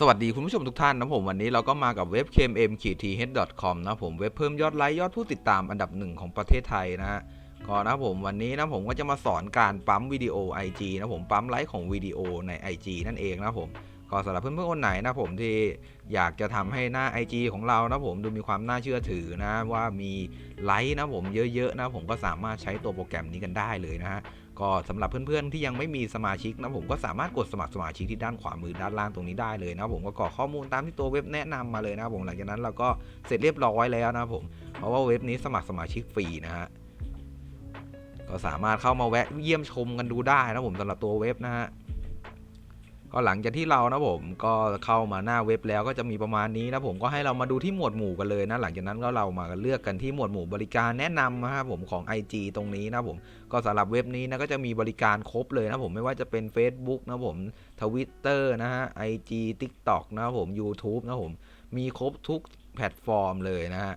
สวัสดีคุณผู้ชมทุกท่านนะผมวันนี้เราก็มากับเว็บ kmm t h com นะผมเว็บเพิ่มยอดไลค์ยอดผู้ติดตามอันดับหนึ่งของประเทศไทยนะฮะก็นะผมวันนี้นะผมก็จะมาสอนการปั๊มวิดีโอ IG นะผมปั๊มไลค์ของวิดีโอใน IG นั่นเองนะผมก็สำหรับเพื่อนๆคนไหนนะผมที่อยากจะทำให้หน้า IG ของเรานะผมดูมีความน่าเชื่อถือนะว่ามีไลค์นะผมเยอะๆนะผมก็สามารถใช้ตัวโปรแกรมนี้กันได้เลยนะฮะ ก็สำหรับเพื่อนๆที่ยังไม่มีสมาชิกนะผมก็สามารถกดสมัครสมาชิกที่ด้านขวามือด้านล่างตรงนี้ได้เลยนะผมก็กรอกข้อมูลตามที่ตัวเว็บแนะนำมาเลยนะผมหลังจากนั้นเราก็เสร็จเรียบร้อยแล้วนะผมเพราะว่าเว็บนี้สมัครสมาชิกฟรีนะฮะก็สามารถเข้ามาแวะเยี่ยมชมกันดูได้นะผมสำหรับตัวเว็บนะฮะ ก็หลังจากที่เรานะผมก็เข้ามาหน้าเว็บแล้วก็จะมีประมาณนี้นะผมก็ให้เรามาดูที่หมวดหมู่กันเลยนะหลังจากนั้นก็เรามาเลือกกันที่หมวดหมู่บริการแนะนำนะครับผมของ IG ตรงนี้นะผมก็สำหรับเว็บนี้นะก็จะมีบริการครบเลยนะผมไม่ว่าจะเป็น Facebook นะผม Twitter นะฮะ IG TikTok นะผม YouTube นะผมมีครบทุกแพลตฟอร์มเลยนะฮะ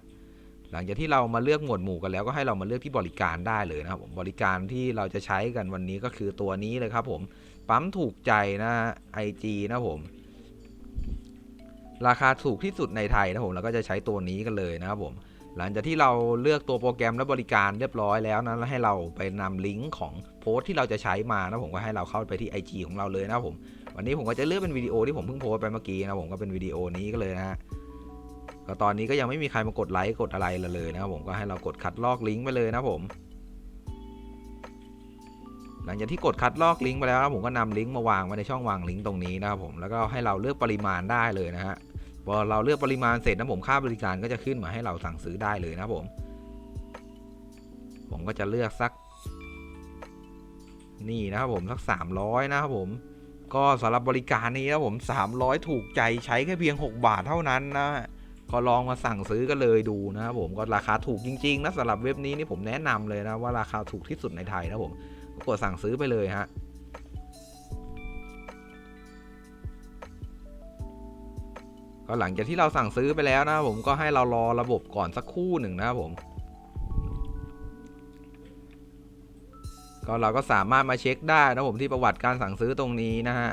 หลังจากที่เรามาเลือกหมวดหมู่กันแล้วก็ให้เรามาเลือกที่บริการได้เลยนะครับผมบริการที่เราจะใช้กันวันนี้ก็คือตัวนี้เลยครับผมปั๊มถูกใจนะฮะ IG นะผม ราคาถูกที่สุดในไทยนะผมเราก็จะใช้ตัวนี้กันเลยนะครับผมหลังจากที่เราเลือกตัวโปรแกรมและบริการเรียบร้อยแล้วนะแล้วให้เราไปนำลิงก์ของโพสต์ที่เราจะใช้มานะผมก็ให้เราเข้าไปที่ IG ของเราเลยนะผมวันนี้ผมก็จะเลือกเป็นวิดีโอที่ผมเพิ่งโพสไปเมื่อกี้นะผมก็เป็นวิดีโอนี้ก็เลยนะฮะ ก็ตอนนี้ก็ยังไม่มีใครมากดไลค์กดอะไรเลยนะครับผมก็ให้เรากดคัดลอกลิงก์ไปเลยนะผมหลังจากที่กดคัดลอกลิงก์ไปแล้วผมก็นำลิงก์มาวางไว้ในช่องวางลิงก์ตรงนี้นะครับผมแล้วก็ให้เราเลือกปริมาณได้เลยนะฮะพอเราเลือกปริมาณเสร็จนะผมค่าบริการก็จะขึ้นมาให้เราสั่งซื้อได้เลยนะครับผม ผมก็จะเลือกสัก นี่นะครับผมสัก 300 นะครับผม ก็สำหรับบริการนี้นะผม 300 ถูกใจใช้แค่เพียง 6 บาทเท่านั้นนะ ก็ลองมาสั่งซื้อกันเลยดูนะครับผมก็ราคาถูกจริงๆนะสำหรับเว็บนี้นี่ผมแนะนำเลยนะว่าราคาถูกที่สุดในไทยนะผมก็กดสั่งซื้อไปเลยฮะก็หลังจากที่เราสั่งซื้อไปแล้วนะครับผมก็ให้เรารอระบบก่อนสักครู่หนึ่งนะครับผมก็เราก็สามารถมาเช็คได้นะผมที่ประวัติการสั่งซื้อตรงนี้นะฮะ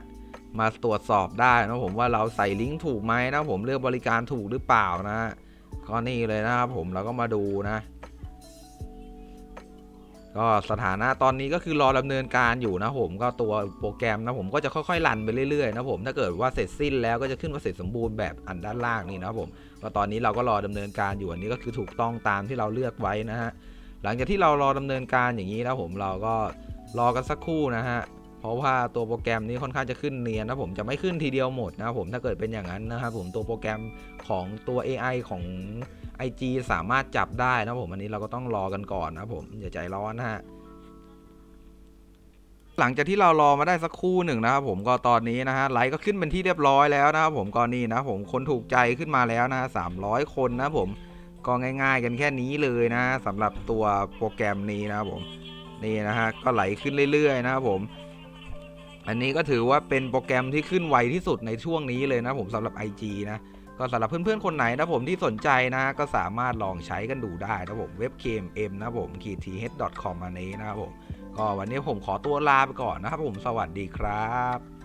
มาตรวจสอบได้นะผมว่าเราใส่ลิงก์ถูกไหมนะผมเลือกบริการถูกหรือเปล่านะฮะก็นี่เลยนะครับผมเราก็มาดูนะ ก็สถานะตอนนี้ก็คือรอดำเนินการอยู่นะผมก็ตัวโปรแกรมนะผมก็จะค่อยๆ รันไปเรื่อยๆนะผมถ้าเกิดว่าเสร็จสิ้นแล้วก็จะขึ้นว่าเสร็จสมบูรณ์แบบอันด้านล่างนี่นะผมก็ตอนนี้เราก็รอดำเนินการอยู่อันนี้ก็คือถูกต้องตามที่เราเลือกไว้นะฮะหลังจากที่เรารอดำเนินการอย่างนี้นะผมเราก็รอกันสักครู่นะฮะ ราะว่าตัวโปรแกรมนี้ค่อนข้างจะขึ้นเนียนนะผมจะไม่ขึ้นทีเดียวหมดนะผมถ้าเกิดเป็นอย่างนั้นนะครับผมตัวโปรแกรมของตัว AI ของ IG สามารถจับได้นะผมอันนี้เราก็ต้องรอกันก่อนนะผมอย่าใจร้อนนะฮะหลังจากที่เรารอมาได้สักครู่หนึ่งนะครับผมก็ตอนนี้นะฮะไลค์ก็ขึ้นเป็นที่เรียบร้อยแล้วนะครับผมก็นี่นะผมคนถูกใจขึ้นมาแล้วนะสามร้อยคนนะผมก็ง่ายๆกันแค่นี้เลยนะสำหรับตัวโปรแกรมนี้นะครับผมนี่นะฮะก็ไหลขึ้นเรื่อยๆนะครับผม อันนี้ก็ถือว่าเป็นโปรแกรมที่ขึ้นไวที่สุดในช่วงนี้เลยนะผมสำหรับ IG นะก็สำหรับเพื่อนๆ คนไหนนะผมที่สนใจนะ ก็สามารถลองใช้กันดูได้นะผมเว็บเกมเอ็มนะผมคีทีเอชดอทคอมอันนี้นะครับผมก็วันนี้ผมขอตัวลาไปก่อนนะครับผมสวัสดีครับ